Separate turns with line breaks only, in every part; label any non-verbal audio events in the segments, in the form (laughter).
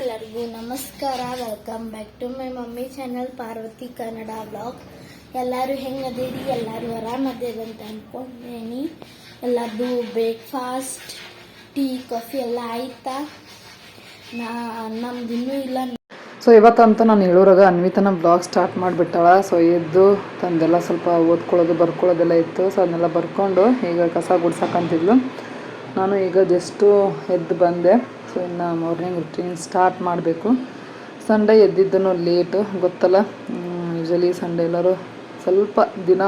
ಎಲ್ಲರಿಗೂ ನಮಸ್ಕಾರ. Welcome back to my mummy channel Parvati Kannada blog ಎಲ್ಲರೂ ಹೆಂಗದೀರಿ? ಎಲ್ಲರೂ ಆರಾಮದೇರಿ ಅಂತ ಅಂದ್ಕೊಂಡೇನಿ ಎಲ್ಲರದು ಬ್ರೇಕ್ಫಾಸ್ಟ್ ಟೀ ಕಾಫಿ ಎಲ್ಲ ಆಯ್ತಾ? ನಾ, ನಮ್ದು ಇನ್ನೂ ಇಲ್ಲ.
ಸೊ ಇವತ್ತಂತೂ ನಾನು ಹೇಳೋರಾಗ ಅನ್ವಿತನ ಬ್ಲಾಗ್ ಸ್ಟಾರ್ಟ್ ಮಾಡಿಬಿಟ್ಟಾಳ. ಸೊ ಎದ್ದು ತಂದೆಲ್ಲ ಸ್ವಲ್ಪ ಓದ್ಕೊಳ್ಳೋದು, ಬರ್ಕೊಳ್ಳೋದೆಲ್ಲ ಇತ್ತು. ಸೊ ಅದನ್ನೆಲ್ಲ ಬರ್ಕೊಂಡು ಈಗ ಕಸ ಗುಡ್ಸಕ್ಕಂತಿದ್ಲು ನಾನು ಈಗ ಜಸ್ಟು ಎದ್ದು ಬಂದೆ. ಸೊ ಇನ್ನು ಮಾರ್ನಿಂಗ್ ರುಟೀನ್ ಸ್ಟಾರ್ಟ್ ಮಾಡಬೇಕು. ಸಂಡೇ ಎದ್ದಿದ್ದನು ಲೇಟು ಗೊತ್ತಲ್ಲ? ಯೂಶಲಿ ಸಂಡೇ ಎಲ್ಲರೂ ಸ್ವಲ್ಪ ದಿನ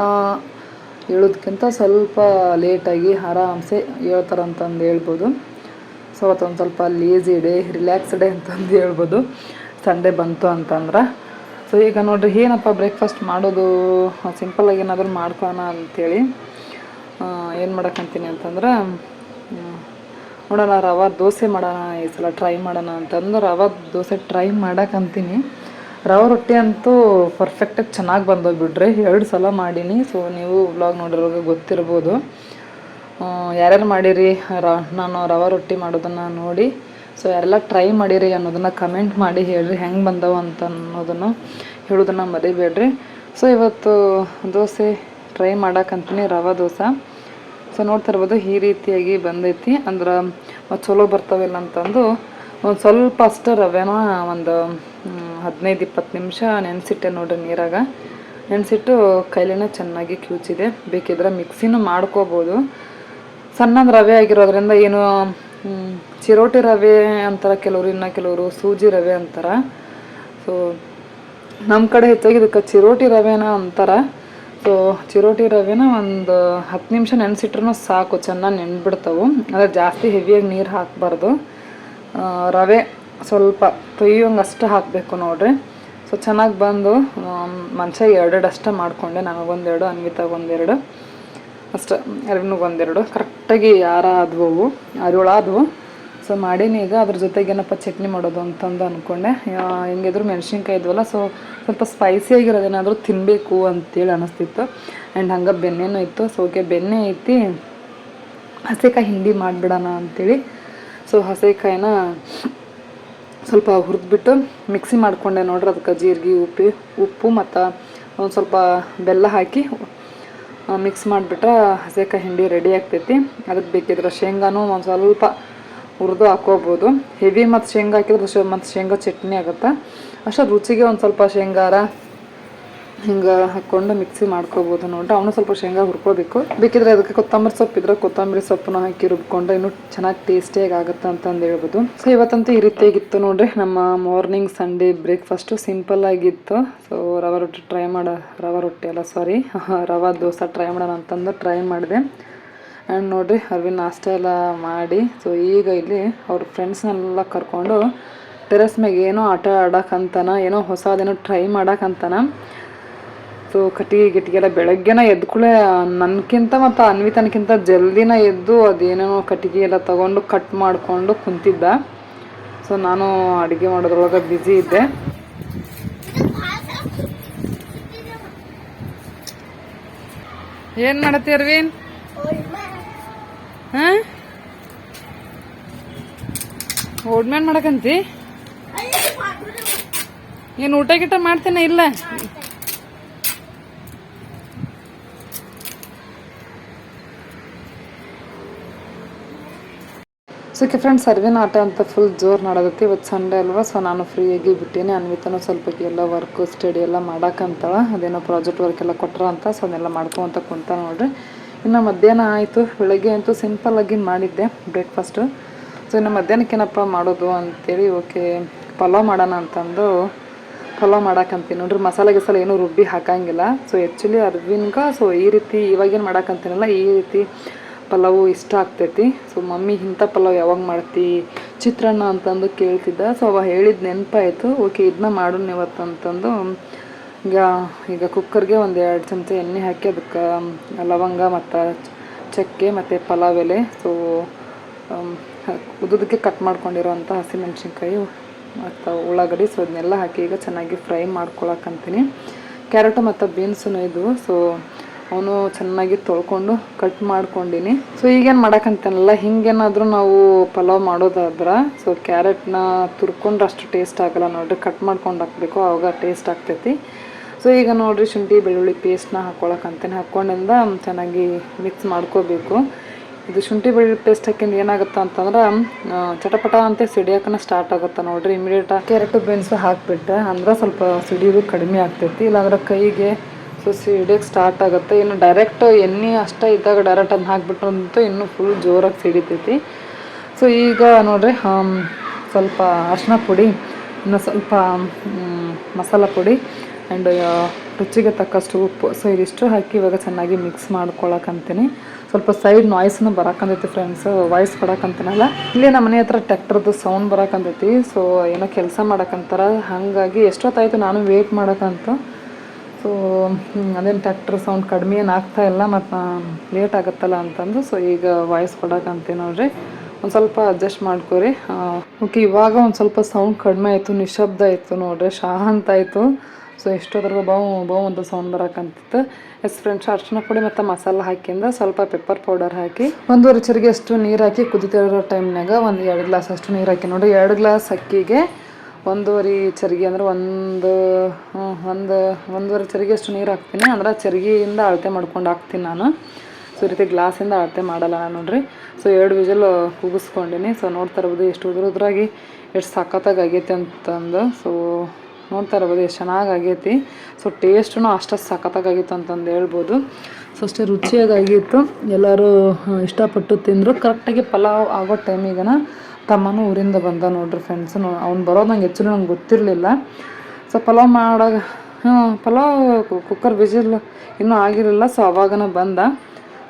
ಹೇಳೋದಕ್ಕಿಂತ ಸ್ವಲ್ಪ ಲೇಟಾಗಿ ಆರಾಮ್ಸೆ ಹೇಳ್ತಾರಂತಂದು ಹೇಳ್ಬೋದು. ಸೊ ಅವತ್ತೊಂದು ಸ್ವಲ್ಪ ಲೇಜಿ ಡೇ ರಿಲ್ಯಾಕ್ಸ್ ಡೇ ಅಂತಂದು ಹೇಳ್ಬೋದು. ಸಂಡೇ ಬಂತು ಅಂತಂದ್ರೆ. ಸೊ ಈಗ ನೋಡಿರಿ, ಏನಪ್ಪ ಬ್ರೇಕ್ಫಾಸ್ಟ್ ಮಾಡೋದು? ಸಿಂಪಲ್ಲಾಗಿ ಏನಾದರೂ ಮಾಡ್ಕೋಣ ಅಂಥೇಳಿ ಏನು ಮಾಡೋಕ್ಕಂತೀನಿ ಅಂತಂದ್ರೆ ನೋಡೋಣ, ರವೆ ದೋಸೆ ಮಾಡೋಣ, ಈ ಸಲ ಟ್ರೈ ಮಾಡೋಣ ಅಂತಂದು ರವೆ ದೋಸೆ ಟ್ರೈ ಮಾಡಕ್ಕಂತೀನಿ ರವೆ ರೊಟ್ಟಿ ಅಂತೂ ಪರ್ಫೆಕ್ಟಾಗಿ ಚೆನ್ನಾಗಿ ಬಂದೋಗ್ಬಿಟ್ರೆ ಎರಡು ಸಲ ಮಾಡೀನಿ. ಸೊ ನೀವು ವ್ಲಾಗ್ ನೋಡಿರೋವಾಗ ಗೊತ್ತಿರ್ಬೋದು. ಯಾರ್ಯಾರು ಮಾಡಿರಿ, ರ, ನಾನು ರವೆ ರೊಟ್ಟಿ ಮಾಡೋದನ್ನು ನೋಡಿ. ಸೊ ಯಾರೆಲ್ಲ ಟ್ರೈ ಮಾಡಿರಿ ಅನ್ನೋದನ್ನು ಕಮೆಂಟ್ ಮಾಡಿ ಹೇಳ್ರಿ, ಹೆಂಗೆ ಬಂದವು ಅಂತ ಅನ್ನೋದನ್ನು ಹೇಳೋದನ್ನು ಮರಿಬೇಡ್ರಿ. ಸೊ ಇವತ್ತು ದೋಸೆ ಟ್ರೈ ಮಾಡೋಕಂತೀನಿ ರವೆ ದೋಸೆ. ಸೊ ನೋಡ್ತಾ ಇರ್ಬೋದು ಈ ರೀತಿಯಾಗಿ ಬಂದೈತಿ. ಅಂದ್ರೆ ಮತ್ತು ಚಲೋ ಬರ್ತಾವಿಲ್ಲ ಅಂತಂದು ಒಂದು ಸ್ವಲ್ಪ ಅಷ್ಟು ರವೆನ ಒಂದು ಹದಿನೈದು ಇಪ್ಪತ್ತು ನಿಮಿಷ ನೆನೆಸಿಟ್ಟೆ ನೋಡ್ರಿ ನೀರಾಗ. ನೆನೆಸಿಟ್ಟು ಕೈಲಿನ ಚೆನ್ನಾಗಿ ಕ್ಯೂಚಿದೆ. ಬೇಕಿದ್ರೆ ಮಿಕ್ಸಿನೂ ಮಾಡ್ಕೋಬೋದು. ಸಣ್ಣದ ರವೆ ಆಗಿರೋದ್ರಿಂದ ಏನು ಚಿರೋಟಿ ರವೆ ಅಂತಾರೆ, ಕೆಲವರು ಇನ್ನು ಕೆಲವರು ಸೂಜಿ ರವೆ ಅಂತಾರೆ. ಸೊ ನಮ್ಮ ಕಡೆ ಹೆಚ್ಚಾಗಿ ಇದಕ್ಕೆ ಚಿರೋಟಿ ರವೆನ ಅಂತಾರೆ. ಸೊ ಚಿರೋಟಿ ರವೆನ ಒಂದು ಹತ್ತು ನಿಮಿಷ ನೆನೆಸಿಟ್ರೂ ಸಾಕು, ಚೆನ್ನಾಗಿ ನೆನ್ಬಿಡ್ತವೆ. ಆದರೆ ಜಾಸ್ತಿ ಹೆವಿಯಾಗಿ ನೀರು ಹಾಕಬಾರ್ದು. ರವೆ ಸ್ವಲ್ಪ ತೊಯ್ಯೋಂಗೆ ಅಷ್ಟು ಹಾಕಬೇಕು ನೋಡ್ರಿ. ಸೊ, ಚೆನ್ನಾಗಿ ಬಂದು ಮನುಷ್ಯ ಎರಡೆರಡು ಅಷ್ಟೇ ಮಾಡಿಕೊಂಡೆ. ನನಗೊಂದೆರಡು ಅನ್ವಿತಾಗ ಒಂದೆರಡು ಅಷ್ಟು ಎರಡನ್ನೂ ಒಂದೆರಡು ಕರೆಕ್ಟಾಗಿ ಯಾರಾದವು ಆದವು ಸೊ ಮಾಡೀನಿ ಈಗ. ಅದ್ರ ಜೊತೆಗೆ ಏನಪ್ಪ ಚಟ್ನಿ ಮಾಡೋದು ಅಂತಂದು ಅಂದ್ಕೊಂಡೆ ಹೆಂಗಿದ್ರು ಮೆಣಸಿನ್ಕಾಯಿ ಇದ್ವಲ್ಲ, ಸೊ ಸ್ವಲ್ಪ ಸ್ಪೈಸಿಯಾಗಿರೋದೇನಾದರೂ ತಿನ್ನಬೇಕು ಅಂತೇಳಿ ಅನಿಸ್ತಿತ್ತು. ಆ್ಯಂಡ್ ಹಂಗೆ ಬೆಣ್ಣೆನೂ ಇತ್ತು. ಸೊ ಓಕೆ ಬೆಣ್ಣೆ ಐತಿ. ಹಸೆಕಾಯಿ ಹಿಂಡಿ ಮಾಡಿಬಿಡೋಣ ಅಂತೇಳಿ. ಸೊ ಹಸೆಕಾಯಿನ ಸ್ವಲ್ಪ ಹುರಿದ್ಬಿಟ್ಟು ಮಿಕ್ಸಿ ಮಾಡಿಕೊಂಡೆ ನೋಡ್ರಿ ಅದಕ್ಕೆ ಜೀರಿಗೆ, ಉಪ್ಪು ಉಪ್ಪು ಮತ್ತು ಒಂದು ಸ್ವಲ್ಪ ಬೆಲ್ಲ ಹಾಕಿ ಮಿಕ್ಸ್ ಮಾಡಿಬಿಟ್ರೆ ಹಸೆಕಾಯಿ ಹಿಂಡಿ ರೆಡಿ ಆಗ್ತೈತಿ. ಅದಕ್ಕೆ ಬೇಕಿದ್ರೆ ಶೇಂಗಾನು ಒಂದು ಸ್ವಲ್ಪ ಹುರಿದು ಹಾಕೋಬೋದು. ಹೆವಿ ಮತ್ತು ಶೇಂಗಾ ಹಾಕಿದ್ರೆ ಮತ್ತು ಶೇಂಗಾ ಚಟ್ನಿ ಆಗುತ್ತೆ? ಅಷ್ಟೇ ರುಚಿಗೆ ಒಂದು ಸ್ವಲ್ಪ ಶೇಂಗಾರ ಹಿಂಗೆ ಹಾಕ್ಕೊಂಡು ಮಿಕ್ಸಿ ಮಾಡ್ಕೋಬೋದು ನೋಡಿ ಅವನು ಸ್ವಲ್ಪ ಶೇಂಗಾ ಹುರ್ಕೋಬೇಕು. ಬೇಕಿದ್ರೆ ಅದಕ್ಕೆ ಕೊತ್ತಂಬರಿ ಸೊಪ್ಪು ಇದ್ರೆ ಕೊತ್ತಂಬರಿ ಸೊಪ್ಪನ್ನ ಹಾಕಿ ರುಬ್ಕೊಂಡು ಇನ್ನೂ ಚೆನ್ನಾಗಿ ಟೇಸ್ಟಿಯಾಗಿ ಆಗುತ್ತೆ ಅಂತಂದು ಹೇಳ್ಬೋದು. ಸೊ ಇವತ್ತಂತೂ ಈ ರೀತಿಯಾಗಿತ್ತು ನೋಡಿರಿ. ನಮ್ಮ ಮಾರ್ನಿಂಗ್ ಸಂಡೇ ಬ್ರೇಕ್ಫಾಸ್ಟು ಸಿಂಪಲ್ ಆಗಿತ್ತು. ಸೊ ರವೆ ರೊಟ್ಟಿ ಟ್ರೈ ಮಾಡೋ, ರವೆ ರೊಟ್ಟಿ ಅಲ್ಲ ಸಾರಿ (laughs) ರವೆ ದೋಸೆ ಟ್ರೈ ಮಾಡೋಣ ಅಂತಂದು ಟ್ರೈ ಮಾಡಿದೆ. ಆ್ಯಂಡ್ ನೋಡಿರಿ, ಅರ್ವಿನ್ ನಾಷ್ಟ ಎಲ್ಲ ಮಾಡಿ ಸೊ ಈಗ ಇಲ್ಲಿ ಅವ್ರ ಫ್ರೆಂಡ್ಸ್ನೆಲ್ಲ ಕರ್ಕೊಂಡು ಟೆರೆಸ್ ಮ್ಯಾಗ ಏನೋ ಆಟ ಆಡಕ್ಕಂತಾನ ಏನೋ ಹೊಸದೇನೋ ಟ್ರೈ ಮಾಡಕ್ಕಂತಾನ ಸೊ ಕಟ್ಟಿಗೆ ಗಿಟ್ಟಿಗೆಲ್ಲ ಬೆಳಗ್ಗೆನ ಎದ್ದುಕೊಳ್ಳೆ ನನಗಿಂತ ಮತ್ತು ಅನ್ವಿತನಕ್ಕಿಂತ ಜಲ್ದಿನ ಎದ್ದು ಅದೇನೇನೋ ಕಟ್ಟಿಗೆ ಎಲ್ಲ ತಗೊಂಡು ಕಟ್ ಮಾಡಿಕೊಂಡು ಕುಂತಿದ್ದ. ಸೊ ನಾನು ಅಡುಗೆ ಮಾಡೋದ್ರೊಳಗೆ ಬ್ಯುಸಿ ಇದ್ದೆ. ಏನು ಮಾಡತ್ತಿ ಅರ್ವಿನ್? ಹಾಂ? ಓಡ್ಮ್ಯಾನ್ ಮಾಡಕಂತಿ? ಏನು ಊಟ ಗಿಟ ಮಾಡ್ತೇನೆ ಇಲ್ಲ? ಸೊ ಫ್ರೆಂಡ್ಸ್ ಸರ್ವಿನ ಆಟ ಅಂತ ಫುಲ್ ಜೋರು ನಡೆದೈತಿ. ಇವತ್ತು ಸಂಡೇ ಅಲ್ವಾ ಸೊ ನಾನು ಫ್ರೀಯಾಗಿ ಬಿಟ್ಟೇನೆ. ಅನ್ವಿತನೂ ಸ್ವಲ್ಪ ಎಲ್ಲ ವರ್ಕು ಸ್ಟಡಿ ಎಲ್ಲ ಮಾಡಕ್ಕಂತಾಳ ಅದೇನೋ ಪ್ರಾಜೆಕ್ಟ್ ವರ್ಕ್ ಎಲ್ಲ ಕೊಟ್ರ ಅಂತ ಸೊ ಅದನ್ನೆಲ್ಲ ಮಾಡ್ಕೊಂತ ಕುಂತ ನೋಡ್ರಿ. ಇನ್ನು ಮಧ್ಯಾಹ್ನ ಆಯಿತು, ಬೆಳಗ್ಗೆ ಅಂತೂ ಸಿಂಪಲ್ಲಾಗಿ ಮಾಡಿದ್ದೆ ಬ್ರೇಕ್ಫಾಸ್ಟು ಸೊ ಇನ್ನು ಮಧ್ಯಾಹ್ನಕ್ಕೇನಪ್ಪ ಮಾಡೋದು ಅಂತೇಳಿ, ಓಕೆ, ಪಲಾವ್ ಮಾಡೋಣ ಅಂತಂದು ಪಲಾವ್ ಮಾಡಾಕಂತೀನಿ ನೋಡ್ರಿ, ಮಸಾಲೆ ಗಿಸಾಲ ಏನೂ ರುಬ್ಬಿ ಹಾಕಂಗಿಲ್ಲ. ಸೊ ಆ್ಯಕ್ಚುಲಿ ಅರ್ವಿನ್ಗೆ ಸೊ ಈ ರೀತಿ ಇವಾಗೇನು ಮಾಡಕ್ಕಂತೀನಲ್ಲ ಈ ರೀತಿ ಪಲಾವು ಇಷ್ಟ ಆಗ್ತೈತಿ. ಸೊ ಮಮ್ಮಿ ಇಂಥ ಪಲಾವ್ ಯಾವಾಗ ಮಾಡ್ತಿ, ಚಿತ್ರಾನ್ನ ಅಂತಂದು ಕೇಳ್ತಿದ್ದ. ಸೊ ಅವ ಹೇಳಿದ ನೆನಪಾಯಿತು. ಓಕೆ ಇದನ್ನ ಮಾಡೋಣ ಇವತ್ತು ಅಂತಂದು ಈಗ ಈಗ ಕುಕ್ಕರ್ಗೆ ಒಂದು ಎರಡು ಚಮಚ ಎಣ್ಣೆ ಹಾಕಿ ಅದಕ್ಕೆ ಲವಂಗ ಮತ್ತು ಚಕ್ಕೆ ಮತ್ತು ಪಲಾವ್ ಎಲೆ. ಸೊ ಉದ್ದಕ್ಕೆ ಕಟ್ ಮಾಡ್ಕೊಂಡಿರೋಂಥ ಹಸಿಮೆಣ್ಸಿನ್ಕಾಯಿ ಮತ್ತು ಉಳ್ಳಾಗಡ್ಡಿ. ಸೊ ಅದನ್ನೆಲ್ಲ ಹಾಕಿ ಈಗ ಚೆನ್ನಾಗಿ ಫ್ರೈ ಮಾಡ್ಕೊಳಕ್ಕಂತೀನಿ ಕ್ಯಾರೆಟು ಮತ್ತು ಬೀನ್ಸೂ ಇದ್ವು ಸೊ ಅವನು ಚೆನ್ನಾಗಿ ತೊಳ್ಕೊಂಡು ಕಟ್ ಮಾಡ್ಕೊಂಡಿನಿ. ಸೊ ಈಗೇನು ಮಾಡೋಕ್ಕಂತಾನಲ್ಲ ಹಿಂಗೇನಾದರೂ ನಾವು ಪಲಾವ್ ಮಾಡೋದಾದ್ರೆ ಸೊ ಕ್ಯಾರೆಟ್ನ ತುರ್ಕೊಂಡ್ರೆ ಅಷ್ಟು ಟೇಸ್ಟ್ ಆಗಲ್ಲ. ನೋಡ್ರಿ ಕಟ್ ಮಾಡ್ಕೊಂಡು ಹಾಕ್ಬೇಕು ಆವಾಗ ಟೇಸ್ಟ್ ಆಗ್ತೈತಿ. ಸೊ ಈಗ ನೋಡಿರಿ ಶುಂಠಿ, ಬೆಳ್ಳುಳ್ಳಿ ಪೇಸ್ಟ್ನ ಹಾಕ್ಕೊಳಕ್ಕಂತೇನೆ ಹಾಕ್ಕೊಂಡಿಂದ ಚೆನ್ನಾಗಿ ಮಿಕ್ಸ್ ಮಾಡ್ಕೋಬೇಕು. ಇದು ಶುಂಠಿ, ಬೆಳ್ಳುಳ್ಳಿ ಪೇಸ್ಟ್ ಹಾಕಿಂದ ಏನಾಗುತ್ತೆ ಅಂತಂದ್ರೆ ಚಟಪಟ ಅಂತ ಸಿಡಿಯೋಕನ ಸ್ಟಾರ್ಟ್ ಆಗುತ್ತೆ ನೋಡ್ರಿ. ಇಮಿಡಿಯೇಟ್ ಕ್ಯಾರೆಟು ಬೀನ್ಸು ಹಾಕಿಬಿಟ್ರೆ ಅಂದ್ರೆ ಸ್ವಲ್ಪ ಸಿಡಿಯೋದು ಕಡಿಮೆ ಆಗ್ತೈತಿ. ಇಲ್ಲಾಂದ್ರೆ ಕೈಗೆ ಸೊ ಸಿಡಿಯೋಕೆ ಸ್ಟಾರ್ಟ್ ಆಗುತ್ತೆ. ಇನ್ನು ಡೈರೆಕ್ಟ್ ಎಣ್ಣೆ ಅಷ್ಟೇ ಇದ್ದಾಗ ಡೈರೆಕ್ಟ್ ಅದನ್ನ ಹಾಕ್ಬಿಟ್ರಂತೂ ಇನ್ನೂ ಫುಲ್ ಜೋರಾಗಿ ಸಿಡಿತೈತಿ. ಸೊ ಈಗ ನೋಡ್ರಿ ಸ್ವಲ್ಪ ಅರಿಶಿನ ಪುಡಿ, ಇನ್ನು ಸ್ವಲ್ಪ ಮಸಾಲ ಪುಡಿ ಆ್ಯಂಡ್ ರುಚಿಗೆ ತಕ್ಕಷ್ಟು ಉಪ್ಪು. ಸೊ ಇದಿಷ್ಟು ಹಾಕಿ ಇವಾಗ ಚೆನ್ನಾಗಿ ಮಿಕ್ಸ್ ಮಾಡ್ಕೊಳಕಂತೀನಿ. ಸ್ವಲ್ಪ ಸೈಡ್ ನಾಯ್ಸ್ನು ಬರೋಕಂತೈತಿ ಫ್ರೆಂಡ್ಸ್ ವಾಯ್ಸ್ ಕೊಡಕಂತನಲ್ಲ ಇಲ್ಲಿ ನಮ್ಮ ಮನೆ ಹತ್ರ ಟ್ಯಾಕ್ಟರ್ದು ಸೌಂಡ್ ಬರಾಕಂತೈತಿ. ಸೊ ಏನೋ ಕೆಲಸ ಮಾಡಕ್ಕಂತಾರ ಹಾಗಾಗಿ ಎಷ್ಟೊತ್ತಾಯಿತು ನಾನು ವೇಟ್ ಮಾಡೋಕ್ಕಂತು ಸೊ ಅದೇನು ಟ್ಯಾಕ್ಟರ್ ಸೌಂಡ್ ಕಡಿಮೆ ಏನು ಆಗ್ತಾ ಇಲ್ಲ, ಮತ್ತು ಲೇಟ್ ಆಗುತ್ತಲ್ಲ ಅಂತಂದು. ಸೊ ಈಗ ವಾಯ್ಸ್ ಕೊಡಕ್ಕಂತೀನಿ ನೋಡ್ರಿ. ಒಂದು ಸ್ವಲ್ಪ ಅಡ್ಜಸ್ಟ್ ಮಾಡ್ಕೊರಿ. ಓಕೆ ಇವಾಗ ಒಂದು ಸ್ವಲ್ಪ ಸೌಂಡ್ ಕಡಿಮೆ ಆಯಿತು ನಿಶಬ್ದ ಆಯಿತು ನೋಡ್ರಿ. ಶಾಂತ ಆಯಿತು. ಸೊ ಎಷ್ಟೋದ್ರಾಗ ಬಾವು ಬಾವು ಅಂತ ಸೌಂಡ್ ಬರಕಂತಿತ್ತು. ಎಸ್ ಫ್ರೆಂಡ್ಸ್ ಅರ್ಶಿನ ಪುಡಿ ಮತ್ತು ಮಸಾಲ ಹಾಕಿಂದ ಸ್ವಲ್ಪ ಪೆಪ್ಪರ್ ಪೌಡರ್ ಹಾಕಿ ಒಂದೂವರೆ ಚರಿಗೆ ಅಷ್ಟು ನೀರು ಹಾಕಿ ಕುದಿತಿರೋ ಟೈಮ್ನಾಗ ಒಂದು ಎರಡು ಗ್ಲಾಸ್ ಅಷ್ಟು ನೀರು ಹಾಕಿ. ನೋಡಿ, ಎರಡು ಗ್ಲಾಸ್ ಅಕ್ಕಿಗೆ ಒಂದೂವರೆ ಚರಿಗೆ ಅಂದ್ರೆ ಒಂದು ಒಂದು, ಒಂದೂವರೆ ಚರಿಗೆ ಅಷ್ಟು ನೀರು ಹಾಕ್ತೀನಿ. ಅಂದ್ರೆ ಚರಿಗೆಯಿಂದ ಅಳತೆ ಮಾಡ್ಕೊಂಡು ಹಾಕ್ತೀನಿ ನಾನು. ಸೊ, ಈ ರೀತಿ ಗ್ಲಾಸಿಂದ ಅಳತೆ ಮಾಡಲ್ಲ ನಾನು ನೋಡ್ರಿ. ಸೊ, ಎರಡು ವಿಜಲ್ ಕೂಗಿಸ್ಕೊಂಡಿನಿ ಸೊ, ನೋಡ್ತಾ ಇರ್ಬೋದು ಎಷ್ಟು ಉದುರುದ್ರಾಗಿ ಎಷ್ಟು ಸಖತ್ತಾಗಿ ಆಗೈತೆ ಅಂತಂದು. ಸೊ ನೋಡ್ತಾ ಇರ್ಬೋದು ಎಷ್ಟು ಚೆನ್ನಾಗಿ ಆಗೈತಿ ಸೊ ಟೇಸ್ಟೂ ಅಷ್ಟು ಸಖತ್ತಾಗಿತ್ತು ಅಂತಂದು ಹೇಳ್ಬೋದು. ಸೊ ಅಷ್ಟೇ ರುಚಿಯಾಗಿತ್ತು ಎಲ್ಲರೂ ಇಷ್ಟಪಟ್ಟು ತಿಂದರು. ಕರೆಕ್ಟಾಗಿ ಪಲಾವ್ ಆಗೋ ಟೈಮಿಗೆನ ತಮ್ಮನೂ ಊರಿಂದ ಬಂದ ನೋಡ್ರಿ ಫ್ರೆಂಡ್ಸ್ ಅವ್ನು ಬರೋದು ನಂಗೆ ಹೆಚ್ಚು ನಂಗೆ ಗೊತ್ತಿರಲಿಲ್ಲ. ಸೊ ಪಲಾವ್ ಮಾಡೋ ಪಲಾವ್ ಕುಕ್ಕರ್ ವಿಜಿಲ್ ಇನ್ನೂ ಆಗಿರಲಿಲ್ಲ. ಸೊ ಅವಾಗನ ಬಂದ.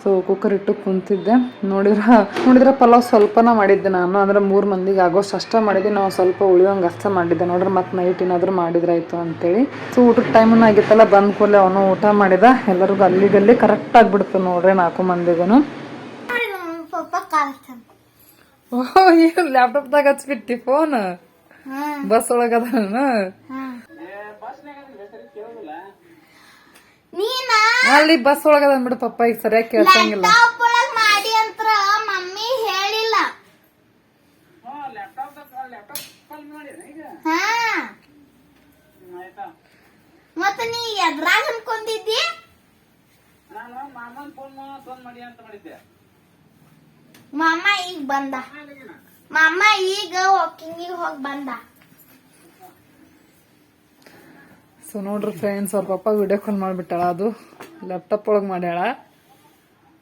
ಸೊ ಕುಕ್ಕರ್ ಇಟ್ಟು ಕುಂತಿದ್ದೆ. ನೋಡಿದ್ರೆ ನೋಡಿದ್ರೆ ಪಲಾವ್ ಸ್ವಲ್ಪನ ಮಾಡಿದ್ದೆ ನಾನು ಅಂದ್ರೆ ಮೂರು ಮಂದಿಗೆ ಆಗೋಷ್ಟು ಅಷ್ಟೇ ಮಾಡಿದ್ದೆ. ನಾವು ಸ್ವಲ್ಪ ಉಳಿಯೋಂಗೆ ಅಷ್ಟ ಮಾಡಿದ್ದೆ. ನೋಡ್ರಿ ಮತ್ತೆ ನೈಟ್ ಏನಾದರೂ ಮಾಡಿದ್ರಾಯ್ತು ಅಂತೇಳಿ. ಸೊ ಊಟದ ಟೈಮನ್ನು ಆಗಿತ್ತಲ್ಲ ಬಂದ ಕೂಡಲೇ ಅವನು ಊಟ ಮಾಡಿದ. ಎಲ್ಲರಿಗೂ ಅಲ್ಲಿಗಲ್ಲಿ ಕರೆಕ್ಟ್ ಆಗಿಬಿಡ್ತು ನೋಡ್ರಿ ನಾಲ್ಕು ಮಂದಿಗೂ ಓಹ್ ಏನು ಲ್ಯಾಪ್ಟಾಪ್ದಾಗ ಹಚ್ಬಿಟ್ಟಿ ಫೋನ್ ಬಸ್ ಒಳಗದ ಅಲ್ಲಿ ಬಸ್ ಒಳಗದ ಅಂದ್ಬಿಡು ಪಪ್ಪ ಈಗ ಸರಿಯಾಗಿ ಕೇಳ್ಸಂಗಿಲ್ಲ.
ಒಳಗ್ ಮಾಡಿ ಅಂತ ಮಮ್ಮಿ ಹೇಳಿಲ್ಲ. ಹಾ. ಮತ್ತ ನೀ ಎದ್ರಾಗ ಅನ್ಕೊಂಡಿದ್ದಿ ಮಾಮ ಈಗ ಬಂದ. ಮಾಮ ಈಗ ವಾಕಿಂಗಿಗೆ ಹೋಗಿ ಬಂದ.
ಸೊ ನೋಡ್ರಿ ಫ್ರೆಂಡ್ಸ್ ಅವ್ರ ಪಪ್ಪ ವಿಡಿಯೋ ಕಾಲ್ ಮಾಡ್ಬಿಟ್ಟಾಳ. ಅದು ಲ್ಯಾಪ್ಟಾಪ್ ಒಳಗೆ ಮಾಡ್ಯಾಳ.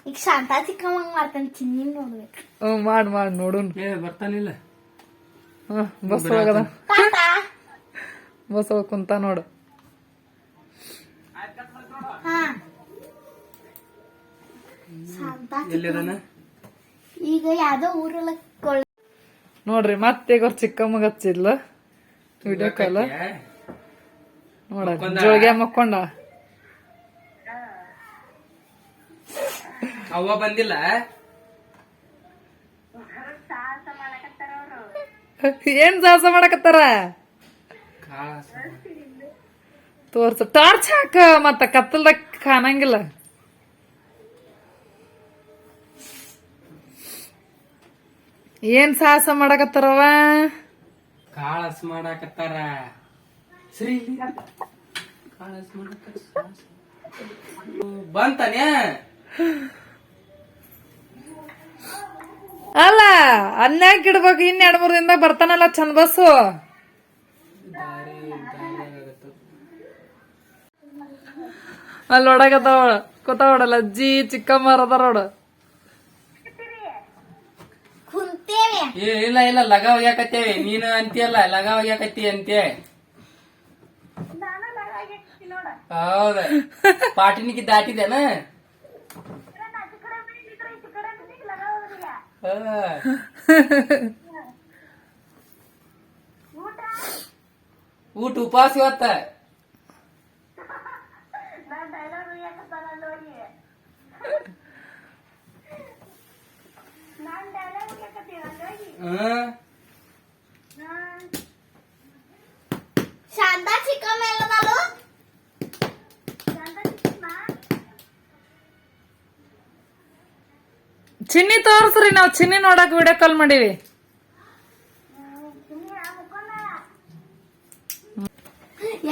ಈಗ ಶಾಂತ ಚಿಕ್ಕಮ್ಮಂಗ್ ಮಾಡ್ತಾನೆ ಚಿನ್ನಿ ನೋಡ್ಬೇಕು.
ಹ್ಞೂ ಮಾಡಿ ಮಾಡಿ ನೋಡುನ್
ಏ ಬರ್ತಾನಿಲ್ಲ
ಹ್ಞೂ ಬಸ್ ಒಳಗದ. ಬಸ್ ಒಳಗೆ ಕುಂತ ನೋಡು.
ಹಾ. ಶಾಂತ
ಎಲ್ಲಿದಾನ?
ಈಗ ಯಾವ್ದೋ ಊರಲ್ಲ
ನೋಡ್ರಿ ಮತ್ತೆ ಅವ್ರ ಚಿಕ್ಕಮ್ಮಗ ಹಚ್ಚಿದ್ಲು. ವಿಡಿಯೋ ಕಾಲ್ ನೋಡ ಜೋಗ್ಯ ಮಕ್ಕೊಂಡ?
ಅವ್ವ ಬಂದಿಲ್ಲ?
ಏನ್ ಸಾಹಸ ಮಾಡಕತ್ತಾರ? ತೋರ್ಸ. ಟಾರ್ಚ್ ಹಾಕ ಮತ್ತ ಕತ್ತಲ್ದ ಕಾಣಂಗಿಲ್ಲ. ಏನ್ ಸಾಹಸ ಮಾಡಕತ್ತಾರವ
ಕಾಳಸ್ ಮಾಡಾಕತ್ತಾರ. ಸರಿ ಮಾಡಾಕತ್ತಾರ ಬಂತಾನೆ?
ಅಲ್ಲ ಅನ್ಯಾಕ್ ಇಡ್ಬೇಕು? ಇನ್ ಎರಡ್ ಮೂರ್ ದಿನದಾಗ ಬರ್ತಾನಲ್ಲ ಚಂದ ಬಸ್ಸು. ಅಲ್ಲಿ ಒಳಗತ್ತಾವಳ ಕೂತಾವಳಲ್ಲ ಅಜ್ಜಿ ಚಿಕ್ಕಮ್ಮ ಅದಾರ ನೋಡ.
ಕುಂತೇವೆ.
ಏ ಇಲ್ಲ ಇಲ್ಲ ಲಗ ಒಗ್ಯಾಕತ್ತೇವಿ ನೀನು ಅಂತೀಯಲ್ಲ ಲಗ ಒಗ್ಯಾಕತ್ತಿ ಅಂತೆ ಹೌದ. ಪಾಟಿನಿಗೆ ದಾಟಿದೇನ ಹಾ. ಊಟ ಉಪವಾಸ ಇವತ್ತ? ಹ್ಮ್
ಶಾಂತ ಚಿಕ್ಕಮ್ಮ ಎಲ್ಲದಾಳು
ಚಿನ್ನಿ ತೋರ್ಸ್ರಿ, ನಾವು ಚಿನ್ನಿ ನೋಡಕ್ ವಿಡಿಯೋ ಕಾಲ್ ಮಾಡೀವಿ.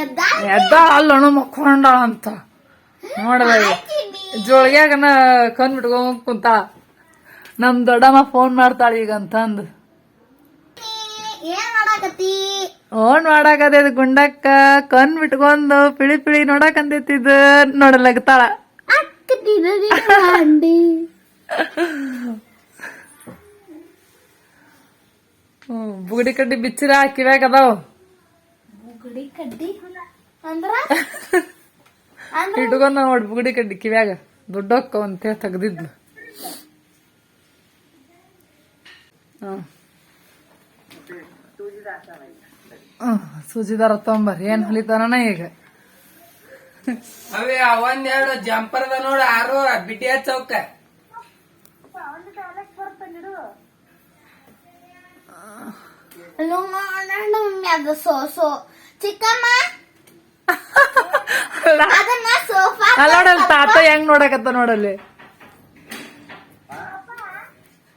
ಎದ್ದ
ಎದ್ದ ಮಕ್ಕೊಂಡ ಅಂತ. ನೋಡ್ಬೇ ಜೋಳಿಗ್ಯಾಗನ ಕಂದ್ ಬಿಟ್ಕೊಂಡ್ ಕುಂತ. ನಮ್ ದೊಡ್ಡಮ್ಮ ಫೋನ್ ಮಾಡ್ತಾಳ ಈಗ ಅಂತಂದು. ಓನ್ ಮಾಡಾಕದ ಗುಂಡಕ್ಕ ಕಣ್ ಬಿಟ್ಕೊಂಡು ಪಿಳಿ ಪಿಳಿ ನೋಡಕಂತೈತಿದ್ ನೋಡಲಗ್ತಾಳ ಬುಗಡಿ ಕಡ್ಡಿ ಬಿಚ್ಚಿರ ಕಿವ್ಯಾಗ ಅದಾವ.
ಬುಗಡಿ ಕಡ್ಡಿ? ಅಂದ್ರ?
ಇಟ್ಕೊಂಡ ನೋಡ್ ಬುಗಡಿ ಕಡ್ಡಿ ಕಿವ್ಯಾಗ. ದೊಡ್ಡಕ್ಕ ಅಂತ ತೆಗ್ದಿದ್ಲು. ತೆಗ್ದಿದ್ದು ಹ್ಮ್, ಸೂಜಿದಾರ ತೊಂಬರ್ ಏನ್ ಹೊಲಿತಾನ ಈಗ?
ಅವೇ ಒಂದೆರಡು ಜಂಪರ್ದ ನೋಡ ಆರು ಬಿಟಿಯ ಚೌಕ.
ಅದು ಚಿಕ್ಕಮ್ಮ. ಅದನ್ನ ಸೋಫಾ
ಅಲ್ಲ ತಾತ ಹೆಂಗ್ ನೋಡಕತ್ತ ನೋಡಲ್ಲಿ?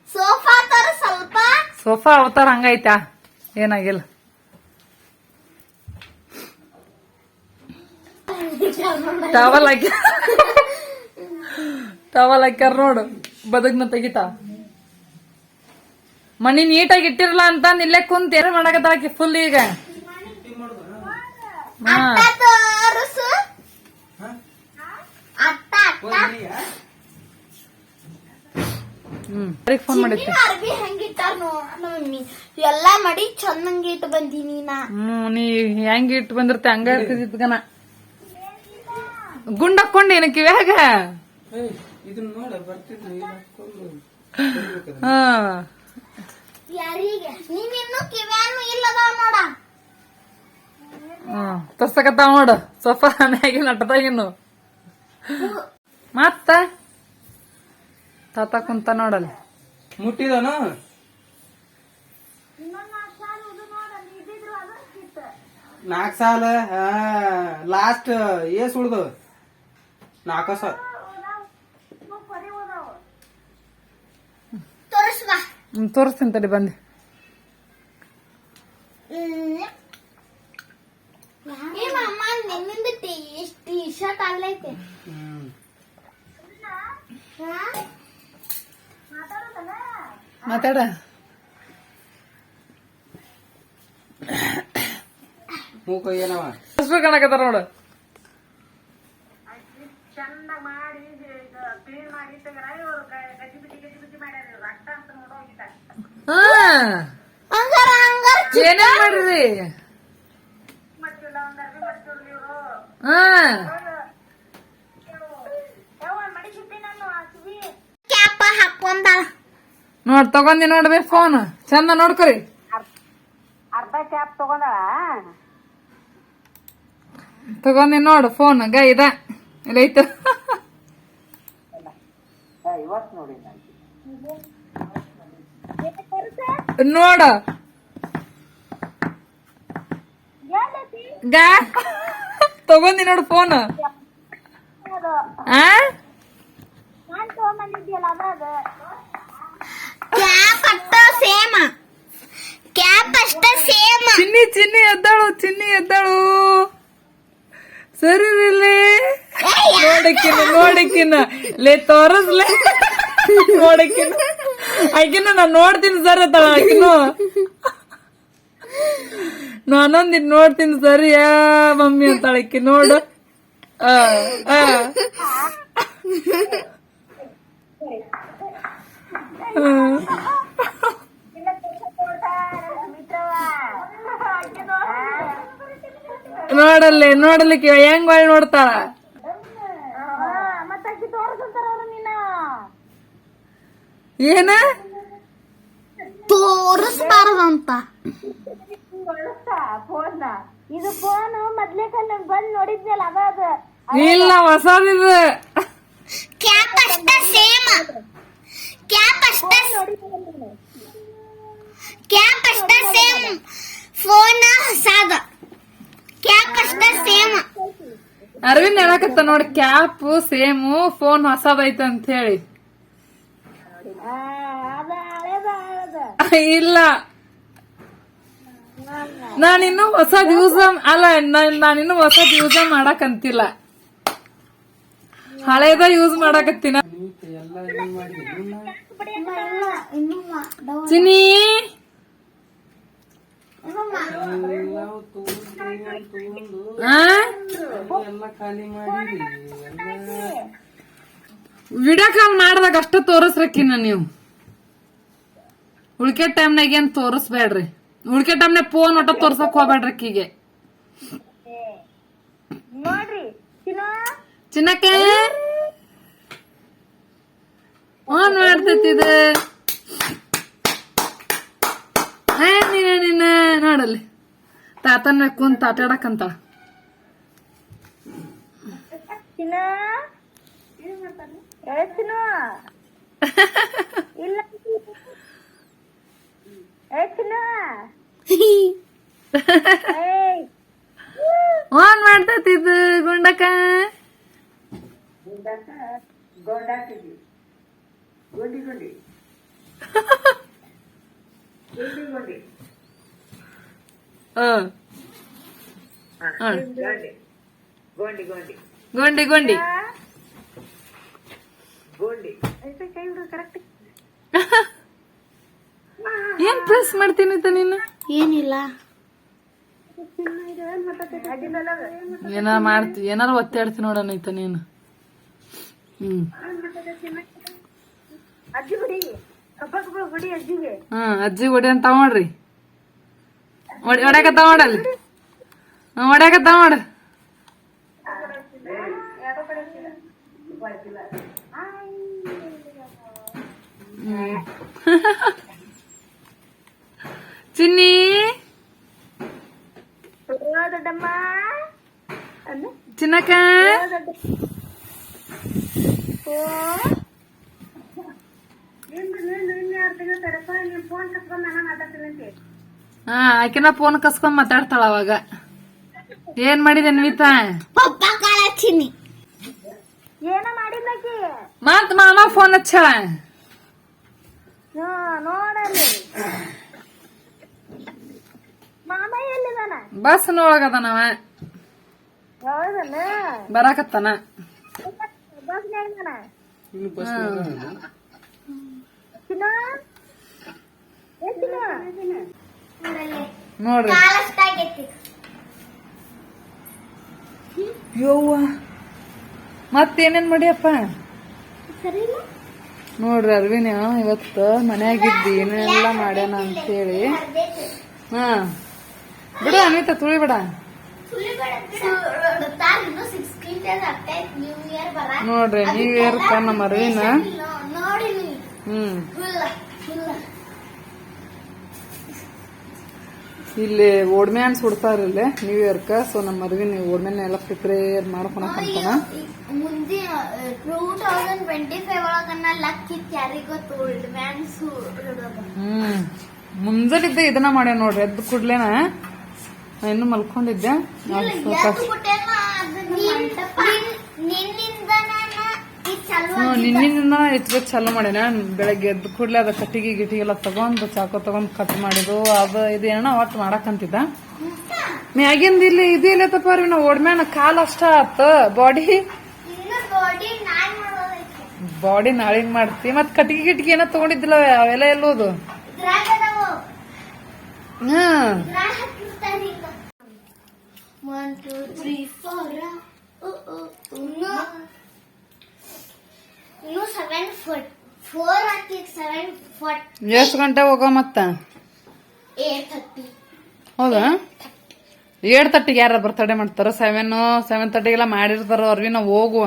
ಸೋಫಾ ತರ ಸ್ವಲ್ಪ.
ಸೋಫಾ ಅವತಾರ ಹಂಗೈತಾ? ಏನಾಗಿಲ್ಲ. ಟವಲ್ ಹಾಕಿ. (laughs) ಟವಲ್ ಹಾಕ್ಯಾರ ನೋಡು ಬದಗ್ನ ತೆಗಿತಾ. ಮನಿ ನೀಟಾಗಿ ಇಟ್ಟಿರಲ್ಲ ಅಂತ ಇಲ್ಲೇ ಕುಂತ ಏನ್ ಮಾಡಕತ್ತಾಕಿ ಫುಲ್ ಈಗ? ಫೋನ್
ಚಿನ್ನಿ ಅರ್ಬಿ ಹೆಂಗಿಟ್ಟಾರ ಮಮ್ಮಿ. ಎಲ್ಲಾ ಮಾಡಿ ಚಂದಂಗೆ ಇಟ್ಟು ಬಂದೀನಿ ನಾ
ಹ್ಮ್ ನೀ ಹೆಂಗ್ ಇಟ್ಟು ಬಂದಿರ್ತೆ ಹಂಗ ಇರ್ತಿದ್ಗನ ಗುಂಡ್ ಹಾಕೊಂಡಿ ಏನ ಕಿವ್ಯಾಗ
ಇದನ್ನ ನೋಡ ಬರ್ತಿದ್ವಿ
ಹಾ.
ಯಾರಿಗೆ? ನೀನಿನ್ನು ಕಿವ್ಯಾನು ಇಲ್ಲದಾವ ನೋಡ.
ಹ್ಮ್ ತರ್ಸಕತ್ತಾವ ನೋಡು. ಸೋಫಾ ಮ್ಯಾಗಿನ ಅಟ್ಟದಾಗಿನ್ನು ಮತ್ತ? ತಾತ ಕುಂತ ನೋಡಲ್ಲ.
ಮುಟ್ಟಿದನು? ನಾಲ್ಕು ಸಾಲ ಲಾಸ್ಟ್ ಏ ಉಳ್ದು. ನಾಲ್ಕು ಸಾಲ
ತೋರಿಸ್ಬ
ಹ್ಮ್ ತೋರಿಸ್ತೀನಿ ತಡಿ ಬಂದೆ? ಮಾತಾಡ.
ಮೂಕ ಏನವ?
ಕಾಣಕತ್ತಾರ ನೋಡು. ಹಾ. ಏನೇನ್ ಮಾಡ್ರಿ ಹಾ.
ಕ್ಯಾಪ
ನೋಡ್ ತಗೊಂಡಿ ನೋಡ್ಬೇ ಫೋನ್ ಚಂದ ನೋಡ್ಕೊರಿ. ತಗೊಂಡಿ ನೋಡು ಫೋನ್ ಗ ಇದ. ಇಲ್ಲ ಐತ. ನೋಡ ಗ. ತಗೊಂಡಿ ನೋಡು ಫೋನ್ ಆ?
ಕ್ಯಾಪ್ ಅಷ್ಟ ಸೇಮ್ ಕ್ಯಾಪ್ ಅಷ್ಟ ಸೇಮ್
ಚಿನ್ನಿ ಚಿನ್ನಿ ಎದ್ದಾಳು ಚಿನ್ನಿ ಎದ್ದಾಳು. ಸರಿ ರೀ ನೋಡಕ್ಕಿನ ನೋಡಕ್ಕಿನ. ಲೇ ತೋರಿಸ್ಲೇ. ನೋಡಕ್ಕಿನ. ಆಕಿನ ನಾನು ನೋಡ್ತೀನಿ ಸರ್ ಅತ್ತಾಳ ಆಕಿನು ನಾನೊಂದಿನ್ ನೋಡ್ತೀನಿ ಸರಿ, ಯಾ ಮಮ್ಮಿ ಅಂತಾಳ ಆಕಿ, ನೋಡು. ನೋಡಲ್ಲಿ ನೋಡಲಿಕ್ಕೆ ಹೆಂಗ್ ಒಳ್ ನೋಡ್ತಾಳ? ಏನ?
ತೋರಿಸ್ಬಾರ್ದಂತ.
ಇದು ಫೋನ್ ಮೊದ್ಲೇ ಕಲ್ ಬಂದ್ ನೋಡಿದ್ನಲ್ಲ ಅದ ಅದ
ಇಲ್ಲ ಹೊಸದಿದು.
ಕ್ಯಾಪ್ ಅಷ್ಟೇ ಸೇಮ್ ಕ್ಯಾಪ್ ಅಷ್ಟೇ ಕ್ಯಾಪ್ ಅಷ್ಟೇ ಸೇಮ್. ಫೋನ್ ಹೊಸಾದ. ಕ್ಯಾಪ್ ಅಷ್ಟೇ ಸೇಮ್.
ಅರವಿಂದ್ ಹೇಳಕತ್ತ ನೋಡಿ ಕ್ಯಾಪ್ ಸೇಮ್ ಫೋನ್ ಹೊಸದೈತೆ ಅಂತ ಹೇಳಿ. ಇಲ್ಲ. ನಾನಿನ್ನು ಹೊಸ ಯೂಸ್ ಅಲ್ಲ, ನಾನ್- ನಾನಿನ್ನು ಹೊಸ ಯೂಸ್ ಮಾಡಕಂತಿಲ್ಲ. ಹಳೇದ ಯೂಸ್ ಮಾಡಕತ್ತೀನ?
ಮಾಡಿ
ಚಿನಿ
ಎಲ್ಲ ಖಾಲಿ ಎಲ್ಲ
ವಿಡಿಯೋ ಕಾಲ್ ಮಾಡಿದಾಗ ಅಷ್ಟ ತೋರಿಸ್ರಕ್ಕಿನ್ನ ನೀವು. ಉಳ್ಕೆ ಟೈಮ್ನಾಗ ಏನ್ ತೋರಿಸ್ಬೇಡ್ರಿ. ಉಳ್ಕೆ ಟೈಮ್ನಾಗ ಫೋನ್ ಒಟ್ಟ ತೋರ್ಸಕ್ ಹೋಗ್ಬೇಡ್ರಿ ಅಕ್ಕಿಗೆ. ಚಿನ್ನಕ್ಕೆ? ಫೋನ್ ಮಾಡ್ತೈತಿ ಇದು. ನೀನ ನೋಡಲ್ಲಿ. ತಾತನ ಕುಂತ ಆಟಾಡಕಂತ
ಚಿನ್ನು? ಏ ಚಿನ್ನು ಇಲ್ಲ. ಏ ಚಿನ್ನು ಏಯ್
ಫೋನ್ ಗುಂಡಿ ಗುಂಡಿ. ಗುಂಡಕ್ಕ ಗುಂಡಿ. ಹ್ಮ್. ಗೋಂಡಿ ಗೋಂಡಿ.
ಕರೆಕ್ಟ್ (laughs)
ಏನ್ ಪ್ರೆಸ್ ಮಾಡ್ತೀನಿ ನೀನು?
ಏನಿಲ್ಲ.
ಏನಾರ ಮಾಡ್ತಿ ಏನಾರ ಒತ್ತಾಡ್ತಿ ನೋಡಣ ಐತ ನೀನು. ಹ್ಮ್.
ಅಜ್ಜಿ
ಹ್ಮ್ ಹೊಡಿ ಅಂತ ಮಾಡ್ರಿ. ಹೊಡ್ಯಾಕತ್ತ ಮಾಡಲ್ಲಿ ಹೊಡ್ಯಾಕತ್ತ ಮಾಡ ಚಿನ್ನಿ
ಓ ದೊಡ್ಡಮ್ಮ ಅನ್ನ
ಚಿನ್ನಕ್ಕ
ಓ ನಿಂದು ನಿಂದು ಇನ್ನು ಎರಡು ತಿಂಗಳು ತಡಪ ನೀನ್ ಫೋನ್ ಕಸ್ಕೊಂಡು ನಾನು ಮಾತಾಡ್ತೀನಂತೆ
ಹಾ ಆಕಿನ ಫೋನ್ ಕಸ್ಕೊಂಡ್ ಮಾತಾಡ್ತಾಳ ಅವಾಗ. ಏನ್ ಮಾಡಿದೆ ಅನ್ವಿತಾ
ಪಪ್ಪ ಕಾಲ ಚಿನ್ನಿ.
ಏನ ಮಾಡಿದ್ನಕಿ
ಮತ್ ಮಾಮ ಫೋನ್ ಹಚ್ಚಳ.
ನೋಡಲ್ಲಿ. ಮಾಮ ಎಲ್ಲಿದಾನ
ಬಸ್ ಬರಾಕತ್ತಾನ.
ಬಸ್
ಬಸ್
ನೋಡ್ರಿ.
ಕಾಲಷ್ಟಾಗೈತಿ.
ಯವ್ವ. ಮತ್ತೇನೇನ್ ಮಾಡಿಯಪ್ಪ?
ಸರಿ ಇಲ್ಲ.
ನೋಡ್ರಿ ಅರ್ವಿನ, ಇವತ್ತು ಮನ್ಯಾಗಿದ್ದಿ ಏನೆಲ್ಲ ಮಾಡ್ಯಾನ ಅಂತೇಳಿ. ಹಾ. ಬಿಡ ಅನಿತ ತುಳಿ ಬಿಡ ನೋಡ್ರಿ ನ್ಯೂ ಇಯರ್ ನಮ್ಮ ಅರ್ವಿನ ಹ್ಮ್
ಫುಲ್ ಫುಲ್
ಇಲ್ಲಿ ಓಡ್ಮ್ಯಾನ್ ಸುಡ್ತಾರ ಇಲ್ಲಿ ನ್ಯೂ ಇಯರ್ಕ ಸೊ ನಮ್ಮ ಅರ್ವಿನ ಓಡ್ಮ್ಯಾನ್ ಎಲ್ಲ ಪ್ರಿಪೇರ್ ಮಾಡ್ಕೊಳಕಂತಾನ
ಮುಂದೆ ಟೂ ತೌಸಂಡ್ ಟ್ವೆಂಟಿ ಫೈವ್ ಒಳಗನ್ನ ಲಕ್ ಇತ್ತು ಯಾರಿಗ್ ಗೊತ್ತು ಓಲ್ಡ್ ಮ್ಯಾನ್
ಹ್ಮ್. ಮುಂಜಾನಿದ್ದೆ ಇದನ್ನ ಮಾಡ್ಯ ನೋಡ್ರಿ ಎದ್ದು ಕೂಡ್ಲೇನ? ಇನ್ನು ಮಲ್ಕೊಂಡಿದ್ದೆ ನಾವ್ ಸ್ವಲ್ಪ
ನಿನ್ನಿಂದ ನಾನು
ಹ್ಮ್ ನಿನ್ನಿಂದ ಎತ್ಬೇಕು ಚಾಲು ಮಾಡ್ಯಾನ ಬೆಳಗ್ಗೆ ಎದ್ದು ಕೂಡ್ಲೆ ಅದ ಕಟ್ಟಿಗೆ ಗಿಟಿಗೆಲ್ಲ ತಗೊಂಡ್ ಚಾಕೋ ತಗೊಂಡ್ ಕಟ್ ಮಾಡಿದ್ರು ಅದು ಇದು ಏನೋ ಒಟ್ಟು ಮಾಡಕಂತಿದ್ದ. ಮ್ಯಾಗಿಂದ ಇಲ್ಲಿ ಇದು ತಪ್ಪ ರೀ ನಾವು ಓಡ್ಮ್ಯಾನ ಕಾಲ್ ಅಷ್ಟ ಆತ ಬಾಡಿ
ಬಾಡಿ
ನಾಳಿಗ್ ಮಾಡ್ತಿ? ಮತ್ ಕಟ್ಟಿಗೆ ಗಿಟಿಗೆ ಏನೋ ತಗೊಂಡಿದ್ದಿಲ್ಲ ಅವೆಲ್ಲ ಎಲ್ಲೋದು. ಹ್ಮ್.
One, two, three, ಓ Uh, uh, ಇನ್ನು ಇನ್ನು ಸೆವೆನ್ ಫುಟ್ ಫೋರ್ ಹಾಕಿ ಸೆವೆನ್ ಫುಟ್
ಎಷ್ಟ್ ಗಂಟೆ ಹೋಗೋ ಮತ್ತ?
ಏಟ್ ಥರ್ಟಿ
ಹೌದಾ? ಏಟ್ ತರ್ಟಿಗೆ ಯಾರ ಬರ್ತಡೇ ಮಾಡ್ತಾರ? ಸೆವೆನ್ ಸೆವೆನ್ ತರ್ಟಿಗೆಲ್ಲ ಮಾಡಿರ್ತಾರ? ನಾವು ಹೋಗುವ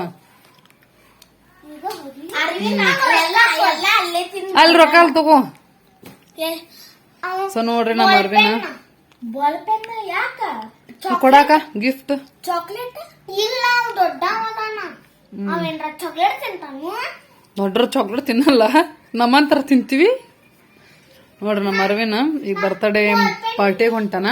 ಅಲ್ಲೇ
ರೊಕ್ಕ ಅಲ್ಲಿ ತಗೋ. ಸೊ ನೋಡ್ರಿ ನಮ್ಮ ಅರ್ವಿನ.
ಬಾಲ್ ಪೆನ್ ಯಾಕ?
ಕೊಡಾಕ? ಗಿಫ್ಟ್
ಚಾಕ್ಲೇಟ್ ಇಲ್ಲ ದೊಡ್ಡ ಚಾಕ್ಲೇಟ್
ನೋಡ್ರ ಚಾಕ್ಲೇಟ್ ತಿನ್ನಲ್ಲ. ನಮ್ಮಂತರ ತಿಂತೀವಿ. ನೋಡ್ರಿ ನಮ್ಮ ಅರವಿನ ಈಗ ಬರ್ತಡೇ ಪಾರ್ಟಿಗೆ ಹೊಂಟಾನ.